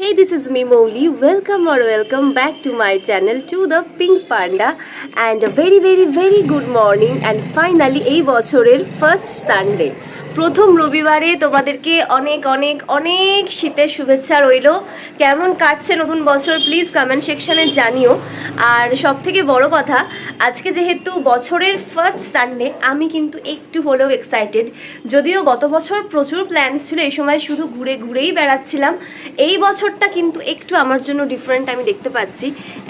Hey, this is me Mowli. Welcome or welcome back to my channel to the Pink Panda and a very very very good morning and finally এই বছরের first Sunday প্রথম রবিবারে তোমাদেরকে অনেক অনেক অনেক শীতের শুভেচ্ছা রইল কেমন কাটছে নতুন বছর প্লিজ কমেন্ট সেকশনে জানিও আর সব থেকে বড় কথা আজকে যেহেতু বছরের ফার্স্ট সানডে আমি কিন্তু একটু হলেও এক্সাইটেড যদিও গত বছর প্রচুর প্ল্যান্স ছিল, এই সময় শুধু ঘুরে ঘুরেই বেড়াচ্ছিলাম। এই বছরটা কিন্তু একটু আমার জন্য ডিফারেন্ট আমি দেখতে পাচ্ছি।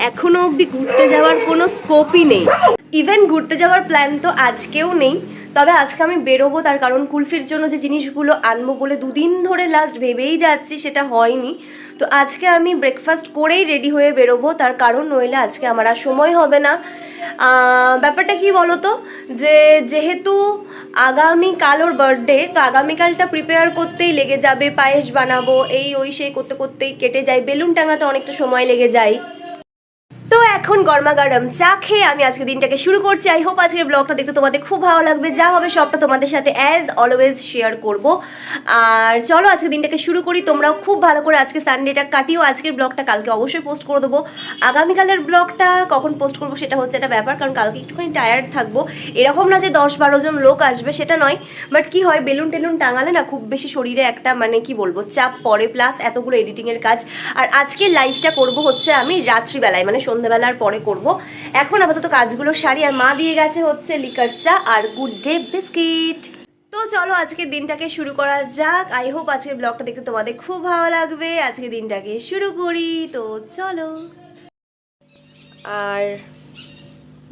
এখনও অবধি ঘুরতে যাওয়ার কোনো স্কোপই নেই। ইভেন ঘুরতে যাওয়ার প্ল্যান তো আজকেও নেই, তবে আজকে আমি বেরোবো তার কারণ কুলফির জন্য যে জিনিসগুলো আনব বলে দুদিন ধরে লাস্ট ভেবেই যাচ্ছি সেটা হয়নি। তো আজকে আমি ব্রেকফাস্ট করেই রেডি হয়ে বেরোবো, তার কারণ নইলে আজকে আমার আর সময় হবে না। ব্যাপারটা কি বলো তো যে যেহেতু আগামী কাল ওর বার্থডে তো আগামীকালটা প্রিপেয়ার করতেই লেগে যাবে, পায়েস বানাবো, এই ওই সেই করতে করতেই কেটে যায় বেলুন টাঙাতে অনেকটা সময় লেগে যায়। তো এখন গরমা গরম, চা খেয়ে আমি আজকে দিনটাকে শুরু করছি। আই হোপ আজকের ব্লগটা দেখতে তোমাদের খুব ভালো লাগবে। যা হবে সবটা তোমাদের সাথে অ্যাজ অলওয়েজ শেয়ার করব। আর চলো আজকে দিনটাকে শুরু করি। তোমরাও খুব ভালো করে আজকে সানডেটা কাটিও। আজকের ব্লগটা কালকে অবশ্যই পোস্ট করে দেবো। আগামীকালের ব্লগটা কখন পোস্ট করব সেটা হচ্ছে একটা ব্যাপার, কারণ কালকে একটুখানি টায়ার্ড থাকব। এরকম না যে দশ বারো জন লোক আসবে, সেটা নয়। বাট কি হয়, বেলুন টেলুন টাঙালে না খুব বেশি শরীরে একটা মানে কি বলব, চাপ পড়ে। প্লাস এতগুলো এডিটিংয়ের কাজ। আর আজকে লাইভটা করব হচ্ছে আমি রাত্রিবেলায় মানে সন্ধ্যাবেলার পরে করব। এখন আপাতত কাজগুলো সারি, আর মা দিয়ে গেছে হচ্ছে লিকার চা আর গুড ডে বিস্কিট। তো চলো আজকে দিনটাকে শুরু করা যাক। আই হোপ আজকের ব্লগটা দেখতে তোমাদের খুব ভালো লাগবে। আজকে দিনটাকে শুরু করি। তো চলো। আর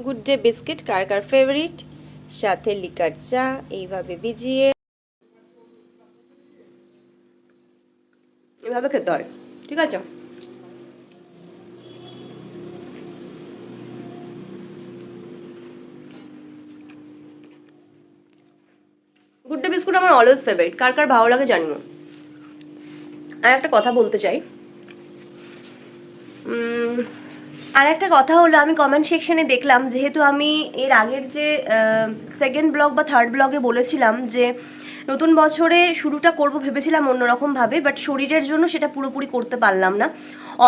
গুড ডে বিস্কিট, কার কার ফেভারিট সাথে লিকার চা, এইভাবে ভিজিয়ে। এভাবে খেতে হয়। ঠিক আছে? গুড ডে বিস্কুট আমার অলওয়েজ ফেভারিট কার কার ভালো লাগে জানিও। আর একটা কথা বলতে চাই। আর একটা কথা হলো, আমি কমেন্ট সেকশনে দেখলাম, যেহেতু আমি এর আগের যে সেকেন্ড ব্লগ বা থার্ড ব্লগে বলেছিলাম যে নতুন বছরে শুরুটা করব ভেবেছিলাম অন্যরকমভাবে বাট শরীরের জন্য সেটা পুরোপুরি করতে পারলাম না।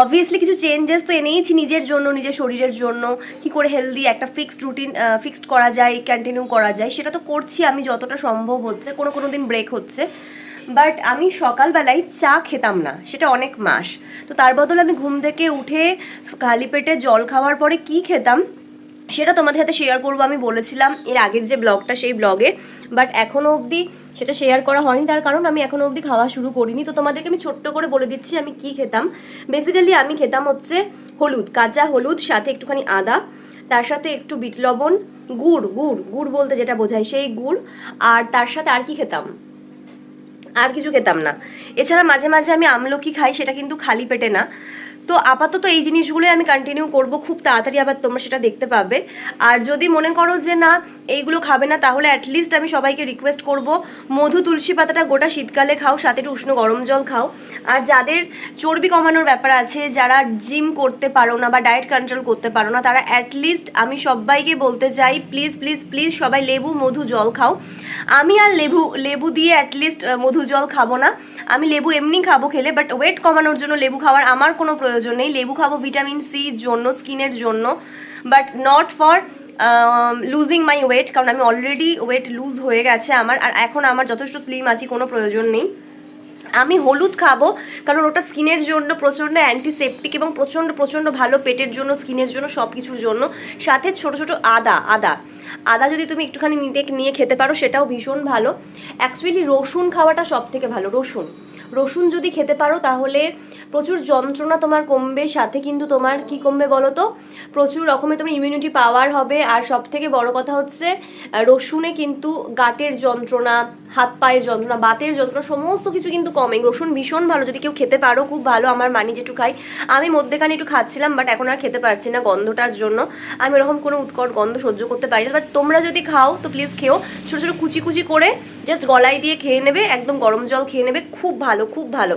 অবভিয়াসলি কিছু চেঞ্জেস তো এনেইছি নিজের জন্য, নিজের শরীরের জন্য, কি করে হেলদি একটা ফিক্সড রুটিন ফিক্সড করা যায় কন্টিনিউ করা যায়, সেটা তো করছি আমি যতটা সম্ভব হচ্ছে, কোনো কোনো দিন ব্রেক হচ্ছে। বাট আমি সকালবেলায় চা খেতাম না, সেটা অনেক মাস। তো তার বদলে আমি ঘুম থেকে উঠে খালি পেটে জল খাওয়ার পরে কি খেতাম? সেটা তোমাদের সাথে শেয়ার করব। আমি বলেছিলাম এর আগের যে ব্লগটা সেই ব্লগে বাট এখনও অবধি সেটা শেয়ার করা হয়নি। তার কারণ আমি এখনও অবধি খাওয়া শুরু করিনি। তো তোমাদেরকে আমি ছোট্ট করে বলে দিচ্ছি, আমি কি খেতাম? বেসিক্যালি আমি খেতাম হচ্ছে হলুদ, কাঁচা হলুদ, সাথে একটুখানি আদা, তার সাথে একটু বিট লবণ, গুড় গুড় গুড় বলতে যেটা বোঝায় সেই গুড়। আর তার সাথে আর কি খেতাম? আর কিছু খেতাম না। এছাড়া মাঝে মাঝে আমি আমলকি খাই, সেটা কিন্তু খালি পেটে না। তো আপাতত এই জিনিসগুলোই আমি কন্টিনিউ করব। খুব তাড়াতাড়ি আবার তোমরা সেটা দেখতে পাবে। আর যদি মনে করো যে না এইগুলো খাবে না, তাহলে অ্যাটলিস্ট আমি সবাইকে রিকোয়েস্ট করব, মধু, তুলসী পাতাটা গোটা শীতকালে খাও, সাথে একটু উষ্ণ গরম জল খাও। আর যাদের চর্বি কমানোর ব্যাপার আছে, যারা জিম করতে পারো না বা ডায়েট কন্ট্রোল করতে পারো না, তারা অ্যাটলিস্ট আমি সবাইকে বলতে চাই প্লিজ প্লিজ প্লিজ সবাই লেবু, মধু, জল খাও। আমি আর লেবু লেবু দিয়ে অ্যাটলিস্ট মধু, জল খাব না। আমি লেবু এমনি খাব খেলে বাট ওয়েট কমানোর জন্য লেবু খাওয়ার আমার কোনো প্রয়োজন নেই। লেবু খাব ভিটামিন সির জন্য স্কিনের জন্য but not for losing my weight কারণ আমি অলরেডি ওয়েট লুজ হয়ে গেছে আমার, আর এখন আমার যথেষ্ট স্লিম আছি, কোনো প্রয়োজন নেই। আমি হলুদ খাব, কারণ ওটা স্কিনের জন্য প্রচণ্ড অ্যান্টিসেপটিক এবং প্রচণ্ড প্রচণ্ড ভালো পেটের জন্য, স্কিনের জন্য সব কিছুর জন্য। সাথে ছোট, ছোটো আদা আদা। আদা যদি তুমি একটুখানি নিতে নিয়ে খেতে পারো, সেটাও ভীষণ ভালো। অ্যাকচুয়ালি রসুন খাওয়াটা সব থেকে ভালো, রসুন। রসুন যদি খেতে পারো, তাহলে প্রচুর যন্ত্রণা তোমার কমবে, সাথে কিন্তু তোমার কি কমবে বলো তো প্রচুর রকমের তোমার ইমিউনিটি পাওয়ার হবে, আর সব থেকে বড় কথা হচ্ছে রসুনে কিন্তু গাটের যন্ত্রণা, হাত পায়ের যন্ত্রণা, বাতের যন্ত্রণা, সমস্ত কিছু কিন্তু কমে। রসুন ভীষণ ভালো, যদি কেউ খেতে পারো, খুব ভালো, আমার মানি যেটু খাই। আমি মধ্যেখানে একটু খাচ্ছিলাম বাট এখন আর খেতে পারছি না গন্ধটার জন্য। আমি এরকম কোনো উৎকট গন্ধ সহ্য করতে পারি না বাট তোমরা যদি খাও, তো প্লিজ খেও। ছোটো ছোটো কুচি কুচি করে জাস্ট গলায় দিয়ে খেয়ে নেবে, একদম গরম জল খেয়ে নেবে, খুব ভালো খুব ভালো।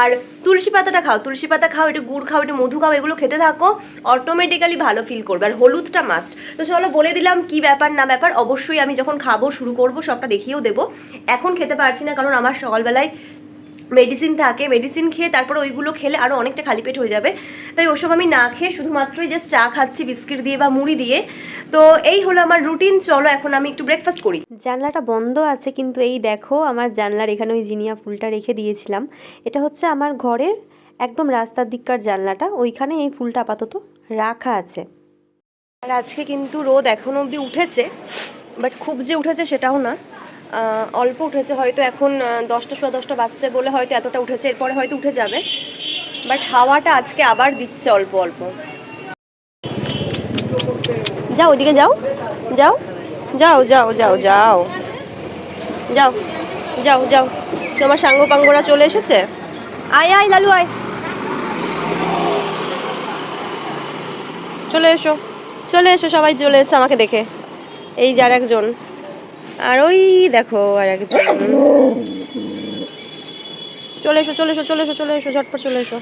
আর তুলসী পাতাটা খাও, তুলসী পাতা খাও, একটু গুড় খাও, একটু মধু খাও, এগুলো খেতে থাকো অটোমেটিক্যালি ভালো ফিল করবে, আর হলুদটা মাস্ট তো চলো বলে দিলাম কি ব্যাপার, না ব্যাপার, অবশ্যই আমি যখন খাব, শুরু করব, সবটা দেখিয়েও দেবো। এখন খেতে পারছি না, কারণ আমার সকালবেলায় মেডিসিন থাকে মেডিসিন খেয়ে তারপর ওইগুলো খেলে আরও অনেকটা খালি পেট হয়ে যাবে। তাই ওসব আমি না খেয়ে শুধুমাত্রই জাস্ট চা খাচ্ছি বিস্কিট দিয়ে বা মুড়ি দিয়ে। তো এই হলো আমার রুটিন চলো এখন আমি একটু ব্রেকফাস্ট করি। জানলাটা বন্ধ আছে কিন্তু এই দেখো আমার জানলার এখানে ওই জিনিয়া ফুলটা রেখে দিয়েছিলাম। এটা হচ্ছে আমার ঘরের একদম রাস্তার দিককার জানলাটা ওইখানে এই ফুলটা আপাতত রাখা আছে। আর আজকে কিন্তু রোদ এখনও অবধি উঠেছে বাট খুব যে উঠেছে সেটাও না। অল্প উঠেছে, হয়তো এখন দশটা সোয়া দশটা বাজছে বলে হয়তো এতটা উঠেছে, এরপরে হয়তো উঠে যাবে। বাট হাওয়াটা আজকে আবার দিচ্ছে অল্প অল্প। যাও ওইদিকে যাও। যাও। যাও যাও যাও যাও। যাও যাও যাও। তোমার সাঙ্গ পাঙ্গরা চলে এসেছে? আয় আয়, লালু, আয়। চলে এসো। চলে এসো, সবাই চলে এসো আমাকে দেখে। এই যার একজন। আর ওই দেখো আর একজন চলে এসো চলে এসো চলে এসো চলে এসো, ঝটপট চলে এসো।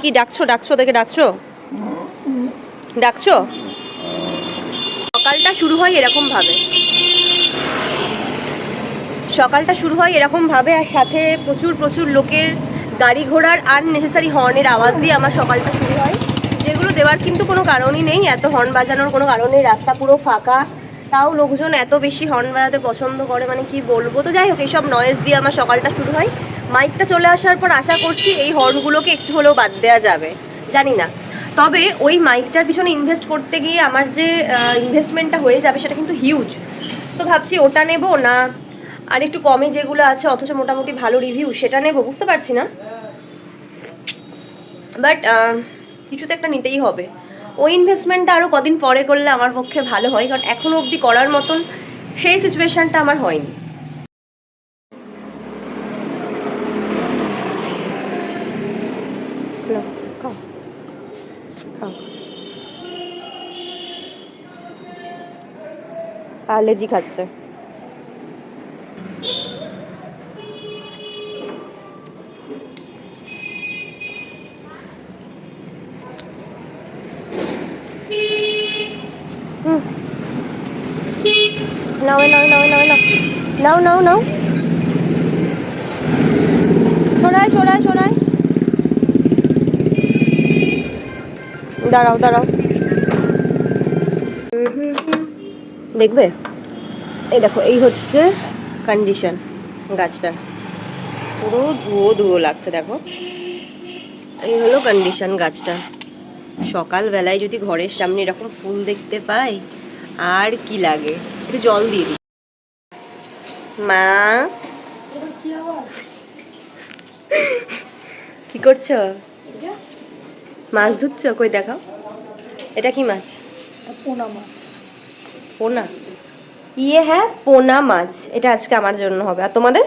কি, ডাকছো ডাকছো ওদেরকে ডাকছো? ডাকছো? সকালটা শুরু হয় এরকম ভাবে। সকালটা শুরু হয় এরকম ভাবে আর সাথে প্রচুর প্রচুর লোকের গাড়ি ঘোড়ার আর নেসেসারি হর্নের আওয়াজ দিয়ে আমার সকালটা শুরু হয়। যেগুলো দেওয়ার কিন্তু কোনো কারণই নেই। এত হর্ন বাজানোর কোনো কারণ রাস্তা পুরো ফাঁকা। তাও লোকজন এত বেশি হর্ন বাজাতে পছন্দ করে মানে কি বলব? তো যাই হোক, এইসব নয়েজ দিয়ে আমার সকালটা শুরু হয়। মাইকটা চলে আসার পর আশা করছি এই হর্নগুলোকে একটু হলেও বাদ দেওয়া যাবে। জানি না। তবে ওই মাইকটার পিছনে ইনভেস্ট করতে গিয়ে আমার যে ইনভেস্টমেন্টটা হয়ে যাবে সেটা কিন্তু হিউজ তো ভাবছি ওটা নেব না? আর একটু কমে যেগুলো আছে, অথচ মোটামুটি ভালো রিভিউ সেটা নেব, বুঝতে পারছি না। বাট কিছু তো একটা নিতেই হবে। ওই ইনভেস্টমেন্টটা আরও কদিন পরে করলে আমার পক্ষে ভালো হয়, কারণ এখনও অবধি করার মতন সেই সিচুয়েশানটা আমার হয়নি। অ্যালার্জি। খাচ্ছে হুম। নাও নাও নাও নাও নাও নাও নাও নাও সরাই সরাই সরাই দাঁড়াও দাঁড়াও। দেখবে? এই দেখো, এই হচ্ছে কন্ডিশন গাছটার। পুরো ধুয়ো ধুয়ো লাগছে, দেখো। এই হলো কন্ডিশন গাছটা সকালবেলায় যদি ঘরের সামনে এরকম ফুল দেখতে পাই, আর কি লাগে? একটু জল দিয়ে দিই। মা। কি করছ? মাছ ধুচ্ছ কই দেখাও। এটা কি মাছ? পোনা মাছ। পোনা? ইয়ে হ্যাঁ পোনা মাছ। এটা আজকে আমার জন্য হবে। আর তোমাদের?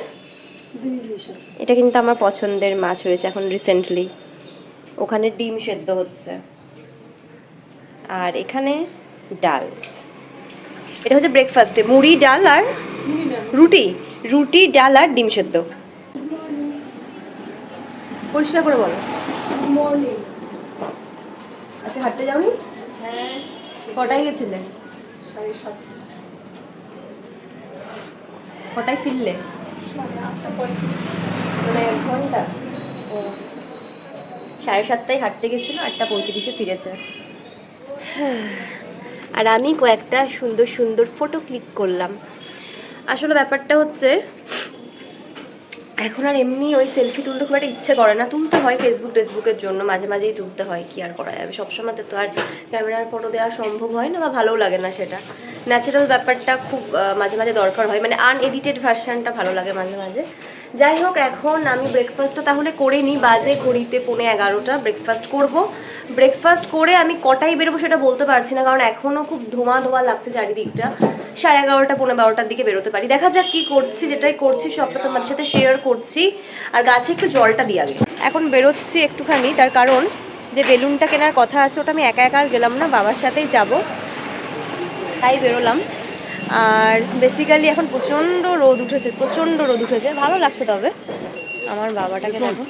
এটা কিন্তু আমার পছন্দের মাছ হয়েছে এখন রিসেন্টলি ওখানে ডিম সেদ্ধ হচ্ছে। আর এখানে ডাল। এটা হচ্ছে ব্রেকফাস্টে মুড়ি ডাল আর রুটি রুটি ডাল আর ডিম সেদ্ধ। পরিষ্কার করে বলো। আচ্ছা হাঁটতে যাওনি? হ্যাঁ। কটায় গেছিলে? সাড়ে সাতটা কটায় ফিরলে? মানে এক ঘণ্টা সাড়ে সাতটায় হাঁটতে গেছিল আটটা পঁয়ত্রিশে ফিরেছে। আর আমি কয়েকটা সুন্দর সুন্দর ফটো ক্লিক করলাম। আসলে ব্যাপারটা হচ্ছে, এখন আর এমনি ওই সেলফি তুলতে খুব একটা ইচ্ছে করে না। তুলতে হয় ফেসবুক টেসবুকের জন্য, মাঝে মাঝেই তুলতে হয়, কি আর করা যাবে? সবসময় তো আর ক্যামেরার ফটো দেওয়া সম্ভব হয় না বা ভালোও লাগে না সেটা। ন্যাচারাল ব্যাপারটা খুব মাঝে মাঝে দরকার হয় মানে আনএডিটেড ভার্সানটা ভালো লাগে মাঝে মাঝে। যাই হোক, এখন আমি ব্রেকফাস্টটা তাহলে করে নিই, বাজে ঘড়িতে পৌনে এগারোটা ব্রেকফাস্ট করব। ব্রেকফাস্ট করে আমি কটায় বেরোবো সেটা বলতে পারছি না, কারণ এখনও খুব ধোঁয়া ধোঁয়া লাগছে চারিদিকটা। সাড়ে এগারোটা পনেরো বারোটার দিকে বেরোতে পারি। দেখা যাক কী করছি, যেটাই করছি, সবটা তোমার সাথে শেয়ার করছি। আর গাছে একটু জলটা দিয়ে আগে। এখন বেরোচ্ছি একটুখানি, তার কারণ যে বেলুনটা কেনার কথা আছে, ওটা আমি একা একা আর গেলাম না, বাবার সাথেই যাব। তাই বেরোলাম। আর বেসিক্যালি এখন প্রচণ্ড রোদ উঠেছে, প্রচণ্ড রোদ উঠেছে। ভালো লাগছে তবে। আমার বাবাটাকে দেখো।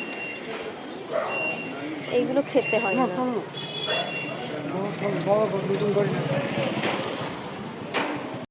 এইগুলো খেতে হয় না।